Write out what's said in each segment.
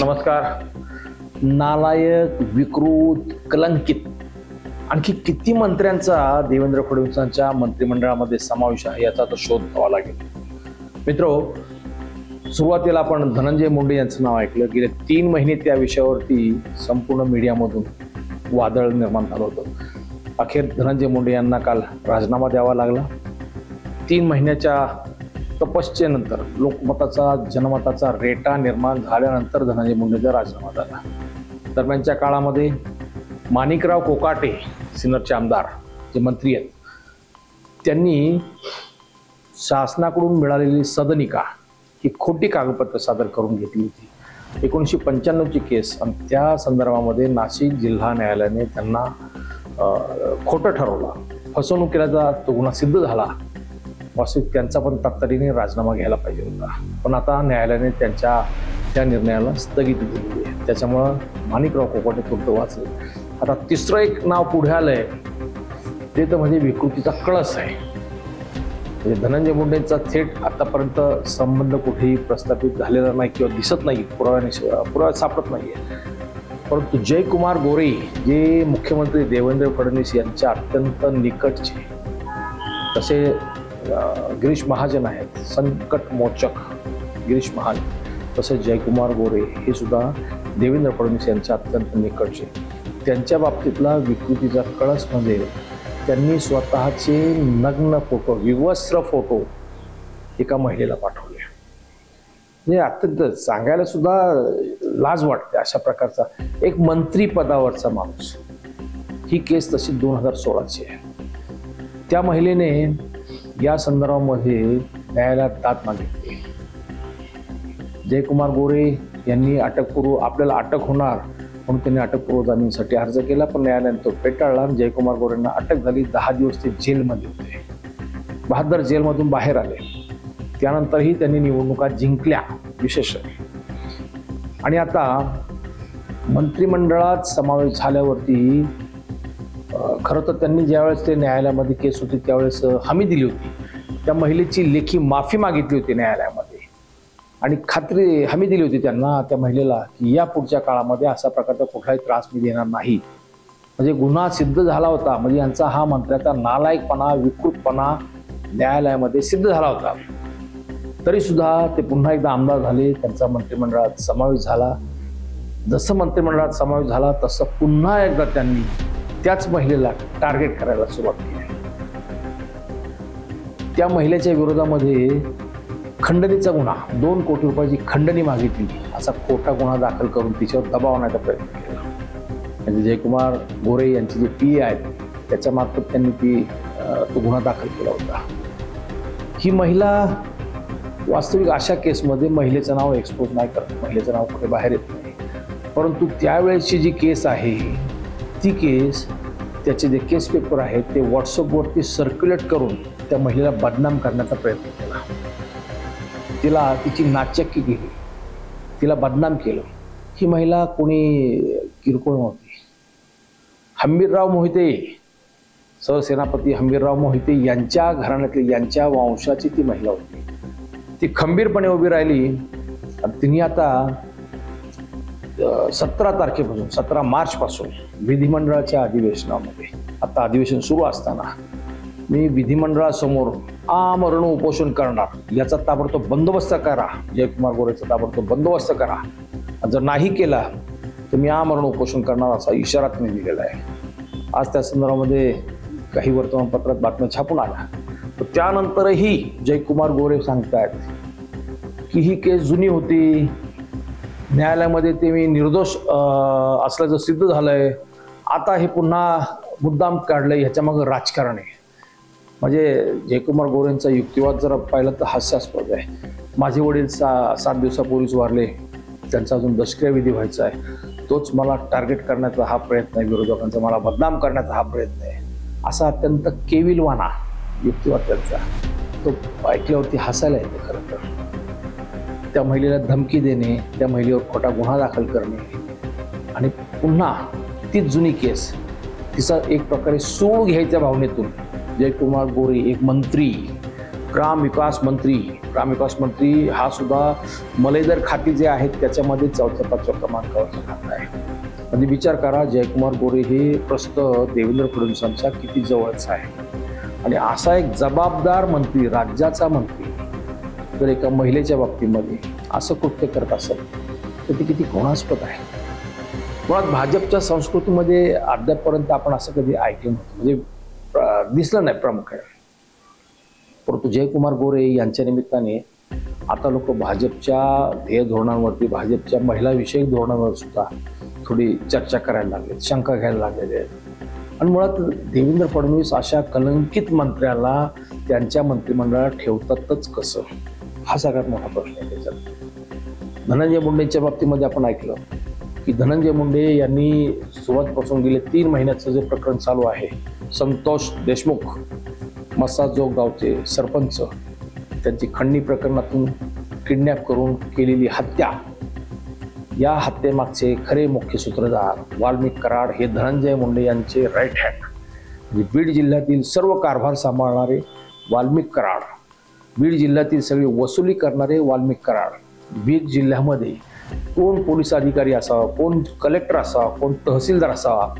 नमस्कार. नालायक विकृत कलंकित आणखी किती मंत्र्यांचा देवेंद्र फडणवीसांच्या मंत्रिमंडळामध्ये समावेश आहे याचा तर शोध घ्यावा लागेल. मित्रो सुरुवातीला आपण धनंजय मुंडे यांचं नाव ऐकलं. गेले तीन महिने त्या विषयावरती संपूर्ण मीडियामधून वादळ निर्माण झालं होतं. अखेर धनंजय मुंडे यांना काल राजीनामा द्यावा लागला. तीन महिन्याच्या तपश्चेनंतर लोकमताचा जनमताचा रेटा निर्माण झाल्यानंतर धनंजय मुंडेचा राजीनामा झाला. दरम्यानच्या काळामध्ये माणिकराव कोकाटे सिन्नरचे आमदार जे मंत्री आहेत त्यांनी शासनाकडून मिळालेली सदनिका ही खोटी कागदपत्र सादर करून घेतली होती. एकोणीसशे पंच्याण्णवची केस आणि त्या संदर्भामध्ये नाशिक जिल्हा न्यायालयाने त्यांना खोटं ठरवलं. फसवणूक केल्याचा तो गुन्हा सिद्ध झाला. वास्तविक त्यांचा पण तातडीने राजीनामा घ्यायला पाहिजे होता. पण आता न्यायालयाने त्यांच्या त्या निर्णयाला स्थगिती दिली आहे. त्याच्यामुळं माणिकराव कोकाटे तुर्त वाचले. आता तिसरं एक नाव पुढे आलंय. ते तर म्हणजे विकृतीचा कळस आहे. म्हणजे धनंजय मुंडेंचा थेट आतापर्यंत संबंध कुठेही प्रस्थापित झालेला नाही किंवा दिसत नाही पुराव्याने पुराव्यात सापडत नाहीये. परंतु जयकुमार गोरे जे मुख्यमंत्री देवेंद्र फडणवीस यांच्या अत्यंत निकटचे तसे गिरीश महाजन आहेत संकट मोचक गिरीश महाजन तसेच जयकुमार गोरे हे सुद्धा देवेंद्र फडणवीस यांच्या अत्यंत निकटचे. त्यांच्या बाबतीतला विकृतीचा कळस म्हणजे त्यांनी स्वतःचे नग्न फोटो विवस्त्र फोटो एका महिलेला पाठवले. म्हणजे अत्यंत सांगायला सुद्धा लाज वाटते अशा प्रकारचा एक मंत्री पदावरचा माणूस. ही केस तशी दोन हजार सोळाची आहे. त्या महिलेने या संदर्भामध्ये न्यायालयात दाद मागितली. जयकुमार गोरे यांनी अटकपूर्व आपल्याला अटक होणार म्हणून त्यांनी अटकपूर्व जामीनसाठी अर्ज केला पण न्यायालयाने तो फेटाळला आणि जयकुमार गोरेंना अटक झाली. दहा दिवस ते जेलमध्ये होते. बहादर जेलमधून बाहेर आले. त्यानंतरही त्यांनी निवडणुका जिंकल्या विशेष. आणि आता मंत्रिमंडळात समावेश झाल्यावरती खरं तर त्यांनी ज्यावेळेस ते न्यायालयामध्ये केस होती त्यावेळेस हमी दिली होती. त्या महिलेची लेखी माफी मागितली होती न्यायालयामध्ये. आणि खात्री हमी दिली होती त्यांना त्या महिलेला की या पुढच्या काळामध्ये असा प्रकारचा कुठलाही त्रास मी देणार नाही. म्हणजे गुन्हा सिद्ध झाला होता. म्हणजे यांचा हा मंत्र्याचा नालायकपणा विकृतपणा न्यायालयामध्ये सिद्ध झाला होता. तरी सुद्धा ते पुन्हा एकदा आमदार झाले. त्यांचा मंत्रिमंडळात समावेश झाला. जसं मंत्रिमंडळात समावेश झाला तसं पुन्हा एकदा त्यांनी त्याच महिलेला टार्गेट करायला सुरुवात केली. त्या महिलेच्या विरोधामध्ये खंडणीचा गुन्हा दोन कोटी रुपयाची खंडणी मागितली. असा खोटा गुन्हा दाखल करून तिच्यावर दबाव आणण्याचा प्रयत्न केला. म्हणजे जयकुमार गोरे यांचे जे पी आहेत त्याच्या मार्फत त्यांनी ती तो गुन्हा दाखल केला होता. ही महिला वास्तविक अशा केसमध्ये महिलेचं नाव एक्सपोज नाही करत महिलेचं नाव कुठे बाहेर येत नाही. परंतु त्यावेळेसची जी केस आहे केस त्याचे जे केस पेपर आहेत ते व्हॉट्सअपवरती सर्क्युलेट करून त्या महिलेला बदनाम करण्याचा प्रयत्न केला. तिला तिची नाचक्की केली तिला बदनाम केलं. ही महिला कोणी? किरकोळ नव्हती. हंबीरराव मोहिते सहसेनापती हंबीरराव मोहिते यांच्या घराण्यातली यांच्या वंशाची ती महिला होती. ती खंबीरपणे उभी राहिली आणि तिने आता सतरा तारखेपासून सतरा मार्चपासून विधिमंडळाच्या अधिवेशनामध्ये. आता अधिवेशन सुरू असताना मी विधिमंडळासमोर आमरण उपोषण करणार याचा ताबडतोब बंदोबस्त करा. जयकुमार गोरेचा ताबडतोब बंदोबस्त करा. जर नाही केला तर मी आमरण उपोषण करणार असा इशारा त्यांनी दिलेला आहे. आज त्या संदर्भामध्ये काही वर्तमानपत्रात बातम्या छापून आल्या. तर त्यानंतरही जयकुमार गोरे सांगतायत की ही केस जुनी होती. न्यायालयामध्ये ते मी निर्दोष असल्याचं सिद्ध झालं आहे आता हे पुन्हा मुद्दाम काढलं आहे ह्याच्यामागं राजकारण आहे. म्हणजे जयकुमार गोरेंचा युक्तिवाद जर पाहिलं तर हास्यास्पद आहे. माझे वडील सा सात दिवसापूर्वीच वारले त्यांचा अजून दशक्रियाविधी व्हायचा आहे. तोच मला टार्गेट करण्याचा हा प्रयत्न आहे विरोधकांचा. मला बदनाम करण्याचा हा प्रयत्न आहे. असा अत्यंत केविलवाना युक्तिवाद त्यांचा. तो ऐकल्यावरती हसायला येते खरं तर. त्या महिलेला धमकी देणे त्या महिलेवर खोटा गुन्हा दाखल करणे. आणि पुन्हा तीच जुनी केस तिचा एक प्रकारे सूळ घ्यायच्या भावनेतून जयकुमार गोरे एक मंत्री ग्राम विकास मंत्री ग्राम विकास मंत्री हा सुद्धा मलेदर खाती जे आहेत त्याच्यामध्ये चौथ्या पाचव्या क्रमांकावरचं खातं आहे. म्हणजे विचार करा जयकुमार गोरे हे प्रस्तुत देवेंद्र फडणवीसांच्या किती जवळचा आहे. आणि असा एक जबाबदार मंत्री राज्याचा मंत्री जर एका महिलेच्या बाबतीमध्ये असं कृत्य करत असेल तर ते किती कोणास्पद आहे. मुळात भाजपच्या संस्कृतीमध्ये अद्यापपर्यंत आपण असं कधी ऐकलं नव्हतं. म्हणजे दिसलं नाही प्रामुख्याने. परंतु जयकुमार गोरे यांच्या निमित्ताने आता लोक भाजपच्या ध्येय धोरणांवरती भाजपच्या महिलाविषयक धोरणांवर सुद्धा थोडी चर्चा करायला लागले शंका घ्यायला लागलेले आहेत. आणि मुळात देवेंद्र फडणवीस अशा कलंकित मंत्र्याला त्यांच्या मंत्रिमंडळात ठेवतातच कसं? हा सगळ्यात मोठा प्रश्न आहे त्याच्यात धनंजय मुंडेंच्या बाबतीमध्ये आपण ऐकलं की धनंजय मुंडे यांनी सुरुवातपासून गेले तीन महिन्याचं जे प्रकरण चालू आहे संतोष देशमुख मसाजोग गावचे सरपंच त्यांची खंडणी प्रकरणातून किडनॅप करून केलेली हत्या या हत्येमागचे खरे मुख्य सूत्रधार वाल्मिक कराड हे धनंजय मुंडे यांचे राईट हँड म्हणजे बीड जिल्ह्यातील सर्व कारभार सांभाळणारे वाल्मिक कराड बीड जिल्ह्यातील सगळी वसुली करणारे वाल्मिक कराड. बीड जिल्ह्यामध्ये कोण पोलीस अधिकारी असावा कोण कलेक्टर असावा कोण तहसीलदार असावा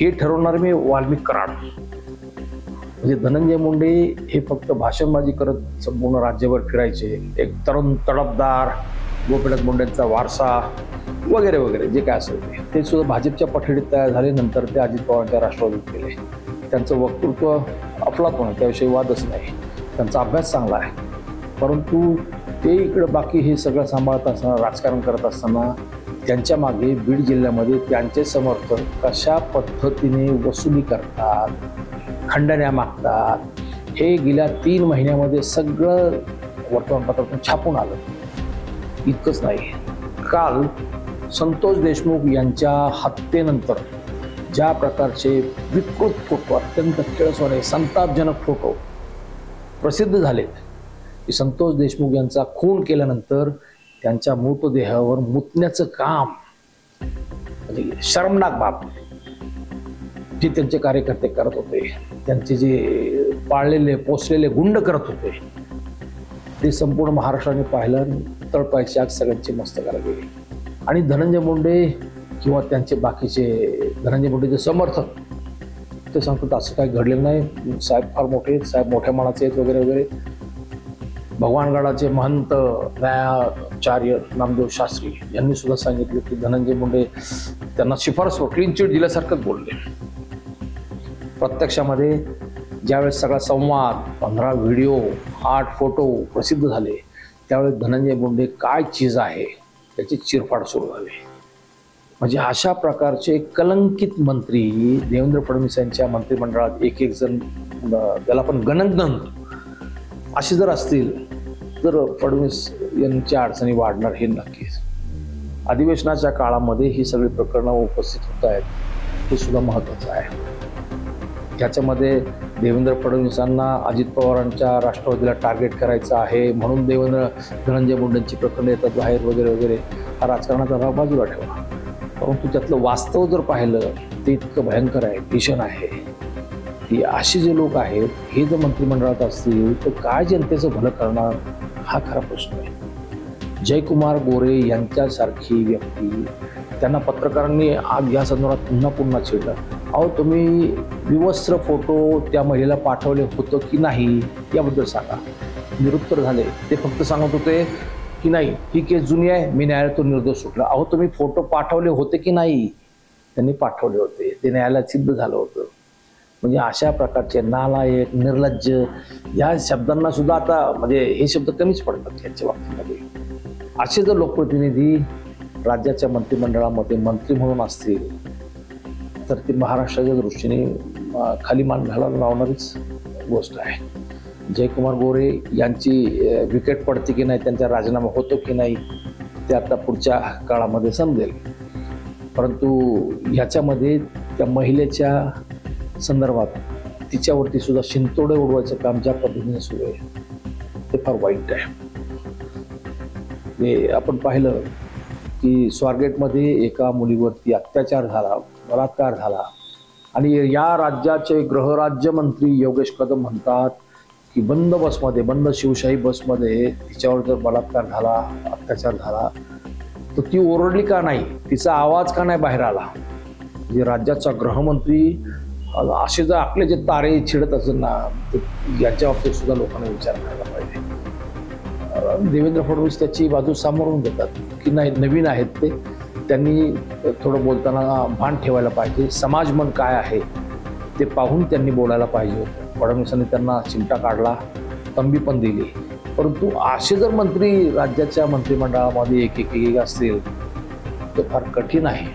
हे ठरवणारे मी वाल्मिक कराड. म्हणजे धनंजय मुंडे हे फक्त भाषणबाजी करत संपूर्ण राज्यभर फिरायचे. एक तरुण तडफदार गोपीनाथ मुंडेंचा वारसा वगैरे वगैरे जे काय असेल ते. ते सुद्धा भाजपच्या पठडीत तयार झाले. नंतर ते अजित पवारांच्या राष्ट्रवादीत गेले. त्यांचं वक्तृत्व अफलातून आहे. त्याविषयी वादच नाही. त्यांचा अभ्यास चांगला आहे. परंतु ते इकडं बाकी हे सगळं सांभाळत असताना राजकारण करत असताना त्यांच्या मागे बीड जिल्ह्यामध्ये त्यांचे समर्थक कशा पद्धतीने वसुली करतात खंडण्या मागतात हे गेल्या तीन महिन्यामध्ये सगळं वर्तमानपत्रातून छापून आलं. इतकंच नाही. काल संतोष देशमुख यांच्या हत्येनंतर ज्या प्रकारचे विकृत फोटो अत्यंत खेळसवाने संतापजनक फोटो प्रसिद्ध झालेत. की संतोष देशमुख यांचा खून केल्यानंतर त्यांच्या मृतदेहावर मुतण्याचं काम. म्हणजे शर्मनाक बाब. जे त्यांचे कार्यकर्ते करत होते त्यांचे जे पाळलेले पोचलेले गुंड करत होते ते संपूर्ण महाराष्ट्राने पाहिलं तळपायची आग सगळ्यांची मस्त गेली. आणि धनंजय मुंडे किंवा त्यांचे बाकीचे धनंजय मुंडेचे समर्थक ते सांगतात असं काही घडलेलं नाही. साहेब फार मोठे आहेत. साहेब मोठ्या मनाचे आहेत वगैरे वगैरे. भगवानगडाचे महंत न्यायाचार्य नामदेव शास्त्री यांनी सुद्धा सांगितलं की धनंजय मुंडे त्यांना शिफारस क्लीन चिट दिल्यासारखंच बोलले. प्रत्यक्षामध्ये ज्यावेळेस सगळा संवाद पंधरा व्हिडिओ आठ फोटो प्रसिद्ध झाले त्यावेळेस धनंजय मुंडे काय चीज आहे त्याची चिरफाड सुरू झाली. म्हणजे अशा प्रकारचे कलंकित मंत्री देवेंद्र फडणवीस यांच्या मंत्रिमंडळात एक एक जण त्याला आपण गणगण असे जर असतील तर फडणवीस यांच्या अडचणी वाढणार हे नक्कीच. अधिवेशनाच्या काळामध्ये ही सगळी प्रकरणं उपस्थित होत आहेत हे सुद्धा महत्त्वाचं आहे. त्याच्यामध्ये देवेंद्र फडणवीसांना अजित पवारांच्या राष्ट्रवादीला टार्गेट करायचं आहे म्हणून देवेंद्र धनंजय मुंडेंची प्रकरणं येतात बाहेर वगैरे वगैरे हा राजकारणाचा भाग बाजूला ठेवा परंतु त्यातलं वास्तव जर पाहिलं ते इतकं भयंकर आहे भीषण आहे. की असे जे लोक आहेत हे जर मंत्रिमंडळात असतील तर काय जनतेचं भलं करणार हा खरा प्रश्न आहे. जयकुमार गोरे यांच्यासारखी व्यक्ती त्यांना पत्रकारांनी आज या संदर्भात पुन्हा पुन्हा छेडलं अहो तुम्ही विवस्त्र फोटो त्या महिलेला पाठवले होतं की नाही याबद्दल सांगा. निरुत्तर झाले. ते फक्त सांगत होते की नाही? ही केस जुनी आहे. मी न्यायालयातून निर्दोष सुटला. अहो तुम्ही फोटो पाठवले होते की नाही? त्यांनी पाठवले होते. ते न्यायालयात सिद्ध झालं होतं. म्हणजे अशा प्रकारचे नालायक निर्लज्ज या शब्दांना सुद्धा आता म्हणजे हे शब्द कमीच पडतात यांच्या बाबतीमध्ये. असे जर लोकप्रतिनिधी राज्याच्या मंत्रिमंडळामध्ये मंत्री म्हणून असतील तर ती महाराष्ट्राच्या दृष्टीने खाली मान घालायला लावणारीच गोष्ट आहे. जयकुमार गोरे यांची विकेट पडते की नाही त्यांचा राजीनामा होतो की नाही ते आता पुढच्या काळामध्ये समजेल. परंतु ह्याच्यामध्ये त्या महिलेच्या संदर्भात तिच्यावरती सुद्धा शिंतोडे उडवायचं काम ज्या पद्धतीने सुरू आहे ते फार वाईट आहे. हे आपण पाहिलं की स्वारगेटमध्ये एका मुलीवरती अत्याचार झाला बलात्कार झाला. आणि या राज्याचे गृहराज्यमंत्री योगेश कदम म्हणतात की बंद बसमध्ये बंद शिवशाही बसमध्ये तिच्यावर जर बलात्कार झाला अत्याचार झाला तर ती ओरडली का नाही? तिचा आवाज का नाही बाहेर आला? म्हणजे राज्याचा गृहमंत्री असे जर आपले जे तारे छिडत असेल ना तर याच्या बाबतीत सुद्धा लोकांना विचार करायला पाहिजे. देवेंद्र फडणवीस त्याची बाजू सामोरून घेतात की नाही नवीन आहेत ते. त्यांनी थोडं बोलताना भान ठेवायला पाहिजे. समाज मन काय आहे ते पाहून त्यांनी बोलायला पाहिजे होतं. फडणवीसांनी त्यांना चिमटा काढला तंबी पण दिली. परंतु असे जर मंत्री राज्याच्या मंत्रिमंडळामध्ये एक एक एक असतील तर फार कठीण आहे.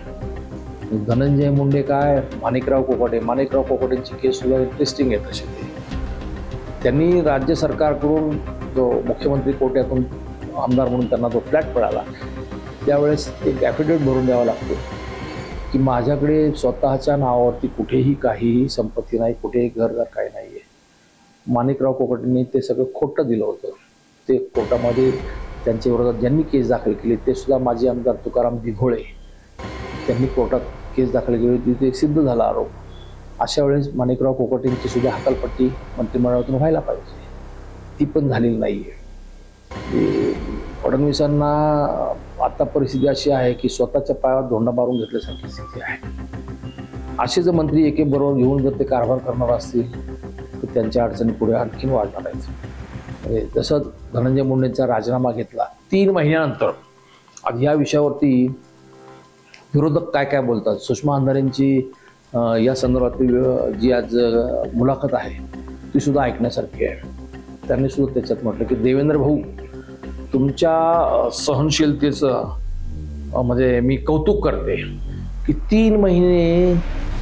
धनंजय मुंडे काय माणिकराव कोकाटे माणिकराव कोकाटेंची केस सुद्धा इंटरेस्टिंग आहे तशी ते. त्यांनी राज्य सरकारकडून जो मुख्यमंत्री कोट्यातून आमदार म्हणून त्यांना जो फ्लॅट मिळाला त्यावेळेस एक ॲफिडेविट भरून द्यावा लागतो. की माझ्याकडे स्वतःच्या नावावरती कुठेही काहीही संपत्ती नाही कुठेही घरदार काही नाही आहे माणिकराव कोकटेंनी ते सगळं खोटं दिलं होतं. ते कोर्टामध्ये त्यांच्या विरोधात ज्यांनी केस दाखल केली ते सुद्धा माजी आमदार तुकाराम दिघोळे त्यांनी कोर्टात केस दाखल केली होती. ते सिद्ध झाला आरोप. अशा वेळेस माणिकराव कोकटेंची सुद्धा हकालपट्टी मंत्रिमंडळातून व्हायला पाहिजे. ती पण झालेली नाही आहे फडणवीसांना आता परिस्थिती अशी आहे की स्वतःच्या पायावर धोंडा मारून घेतल्यासारखी स्थिती आहे. असे जर मंत्री एके बरोबर घेऊन जर ते कारभार करणार असतील तर त्यांच्या अडचणी पुढे आणखीन वाढणार आहेत. म्हणजे जसं धनंजय मुंडेंचा राजीनामा घेतला तीन महिन्यानंतर आज या विषयावरती विरोधक काय काय बोलतात? सुषमा अंधारेंची या संदर्भातली जी आज मुलाखत आहे ती सुद्धा ऐकण्यासारखी आहे. त्यांनी सुद्धा त्याच्यात म्हटलं की देवेंद्र भाऊ तुमच्या सहनशीलतेचं म्हणजे मी कौतुक करते की तीन महिने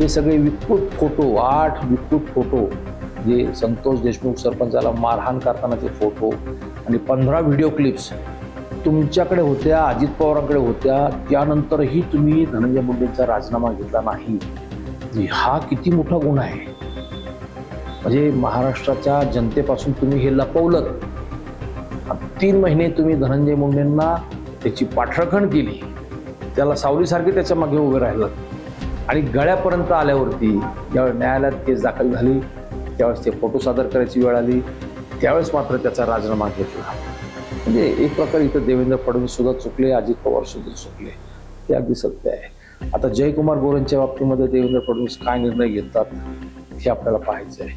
हे सगळे विकृत फोटो आठ विकृत फोटो जे संतोष देशमुख सरपंचाला मारहाण करतानाचे फोटो आणि पंधरा व्हिडिओ क्लिप्स तुमच्याकडे होत्या अजित पवारांकडे होत्या त्यानंतरही तुम्ही धनंजय मुंडेंचा राजीनामा घेतला नाही. हा किती मोठा गुन्हा आहे. म्हणजे महाराष्ट्राच्या जनतेपासून तुम्ही हे लपवलं तीन महिने तुम्ही धनंजय मुंडेंना त्याची पाठराखण केली. त्याला सावलीसारखे त्याच्यामागे उभे राहिलं. आणि गळ्यापर्यंत आल्यावरती ज्यावेळेस न्यायालयात केस दाखल झाली त्यावेळेस ते फोटो सादर करायची वेळ आली त्यावेळेस मात्र त्याचा राजीनामा घेतला. म्हणजे एक प्रकारे इथं देवेंद्र फडणवीस सुद्धा चुकले अजित पवार सुद्धा चुकले. ते अगदी सत्य आहे. आता जयकुमार गोरेंच्या बाबतीमध्ये देवेंद्र फडणवीस काय निर्णय घेतात हे आपल्याला पाहायचं आहे.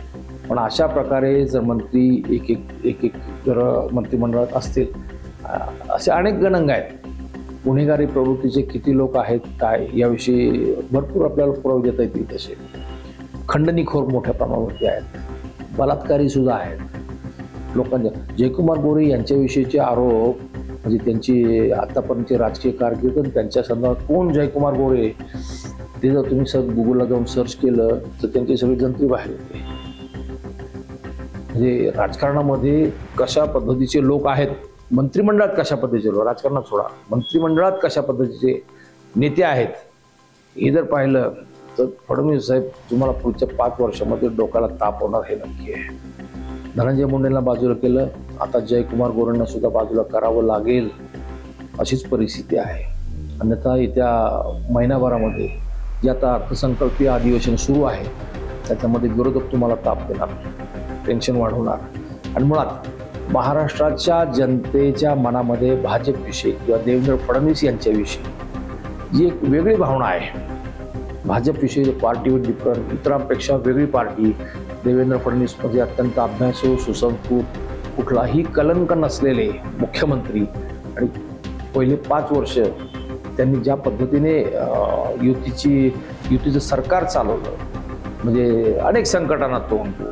पण अशा प्रकारे जर मंत्री एक एक एक एक जर मंत्रिमंडळात असतील असे अनेक गणंग आहेत. गुन्हेगारी प्रवृत्तीचे किती लोक आहेत काय याविषयी भरपूर आपल्याला पुरावे देता येतील तसे. खंडणीखोर मोठ्या प्रमाणावरती आहेत. बलात्कारी सुद्धा आहेत. लोकांच्या जयकुमार गोरे यांच्याविषयीचे आरोप म्हणजे त्यांची आतापर्यंतची राजकीय कारकीर्द त्यांच्या संदर्भात कोण जयकुमार गोरे ते जर तुम्ही सर गुगलला जाऊन सर्च केलं तर त्यांची सगळी जंत्री बाहेर येते म्हणजे राजकारणामध्ये कशा पद्धतीचे लोक आहेत मंत्रिमंडळात कशा पद्धतीचे लोक राजकारणात सोडा. मंत्रिमंडळात कशा पद्धतीचे नेते आहेत हे जर पाहिलं तर फडणवीस साहेब तुम्हाला पुढच्या पाच वर्षामध्ये डोक्याला ताप होणार हे नक्की आहे. धनंजय मुंडेंना बाजूला केलं आता जयकुमार गोरेंना सुद्धा बाजूला करावं लागेल अशीच परिस्थिती आहे. अन्यथा येत्या महिनाभरामध्ये जे आता अर्थसंकल्पीय अधिवेशन सुरू आहे त्याच्यामध्ये विरोधक तुम्हाला ताप देणार टेन्शन वाढवणार. आणि मुळात महाराष्ट्राच्या जनतेच्या मनामध्ये भाजपविषयी किंवा देवेंद्र फडणवीस यांच्याविषयी जी एक वेगळी भावना आहे. भाजपविषयी पार्टीवर डिफरंट इतरांपेक्षा वेगळी पार्टी देवेंद्र फडणवीसमध्ये अत्यंत अभ्यासू सुसंस्कृत कुठलाही कलंक नसलेले मुख्यमंत्री आणि पहिले पाच वर्ष त्यांनी ज्या पद्धतीने युतीची युतीचं सरकार चालवलं म्हणजे अनेक संकटांना तोंड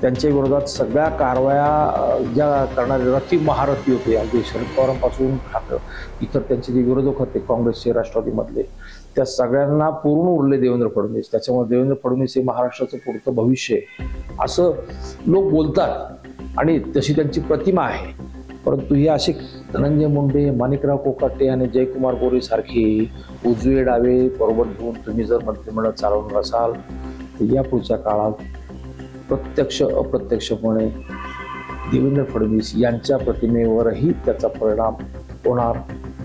त्यांच्या विरोधात सगळ्या कारवाया ज्या करणारे रथी महारथी होते अगदी शरद पवारांपासून ठाकरे इतर त्यांचे जे विरोधक होते काँग्रेसचे राष्ट्रवादीमधले त्या सगळ्यांना पूर्ण उरले देवेंद्र फडणवीस. त्याच्यामुळे देवेंद्र फडणवीस हे महाराष्ट्राचं पुढचं भविष्य आहे. असं लोक बोलतात आणि तशी त्यांची प्रतिमा आहे. परंतु हे असे धनंजय मुंडे माणिकराव कोकाटे आणि जयकुमार गोरे सारखे उजवे डावे बरोबर घेऊन तुम्ही जर मंत्रिमंडळ चालवणार असाल तर या पुढच्या काळात प्रत्यक्ष अप्रत्यक्षपणे देवेंद्र फडणवीस यांच्या प्रतिमेवरही त्याचा परिणाम होणार.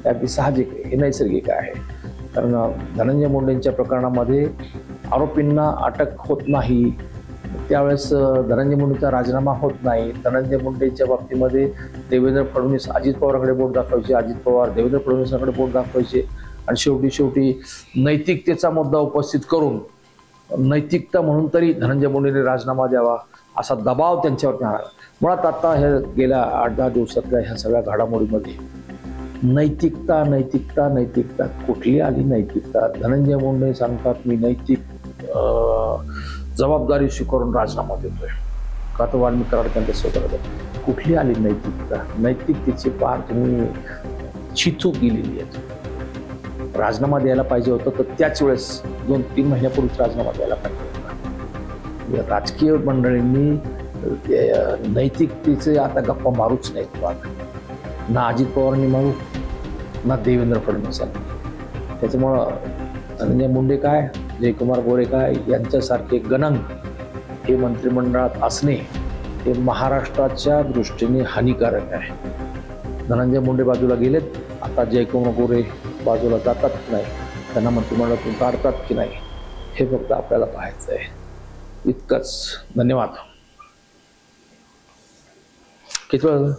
अगदी साहजिक हे नैसर्गिक आहे. कारण धनंजय मुंडेंच्या प्रकरणामध्ये आरोपींना अटक होत नाही. त्यावेळेस धनंजय मुंडेचा राजीनामा होत नाही. धनंजय मुंडेच्या बाबतीमध्ये देवेंद्र फडणवीस अजित पवारांकडे बोट दाखवायचे अजित पवार देवेंद्र फडणवीसांकडे बोट दाखवायचे. आणि शेवटी शेवटी नैतिकतेचा मुद्दा उपस्थित करून नैतिकता म्हणून तरी धनंजय मुंडेने राजीनामा द्यावा असा दबाव त्यांच्यावरती आला मुळात आता हे गेल्या आठ दहा दिवसातल्या ह्या सगळ्या घडामोडीमध्ये नैतिकता नैतिकता नैतिकता कुठली आली नैतिकता? धनंजय मुंडे सांगतात मी नैतिक जबाबदारी स्वीकारून राजीनामा देतोय. का तर वाल्मी कराड त्यांच्या स्वतः कुठली आली नैतिकता? नैतिकतेची पार तुम्ही चिचूक गेलेली आहे राजीनामा द्यायला पाहिजे होतं तर त्याच वेळेस दोन तीन महिन्यापूर्वीच राजीनामा द्यायला पाहिजे होता. राजकीय मंडळींनी नैतिकतेचे आता गप्पा मारूच नाहीत बाग ना अजित पवारांनी मारू ना देवेंद्र फडणवीसांनी त्याच्यामुळं धनंजय मुंडे काय जयकुमार गोरे काय यांच्यासारखे गणंग हे मंत्रिमंडळात असणे हे महाराष्ट्राच्या दृष्टीने हानिकारक आहे. धनंजय मुंडे बाजूला गेलेत आता जयकुमार गोरे बाजूला जातात की नाही त्यांना मंत्रिमंडळातून काढतात की नाही? हे फक्त आपल्याला पाहायचं आहे इतकंच. धन्यवाद. किती वेळ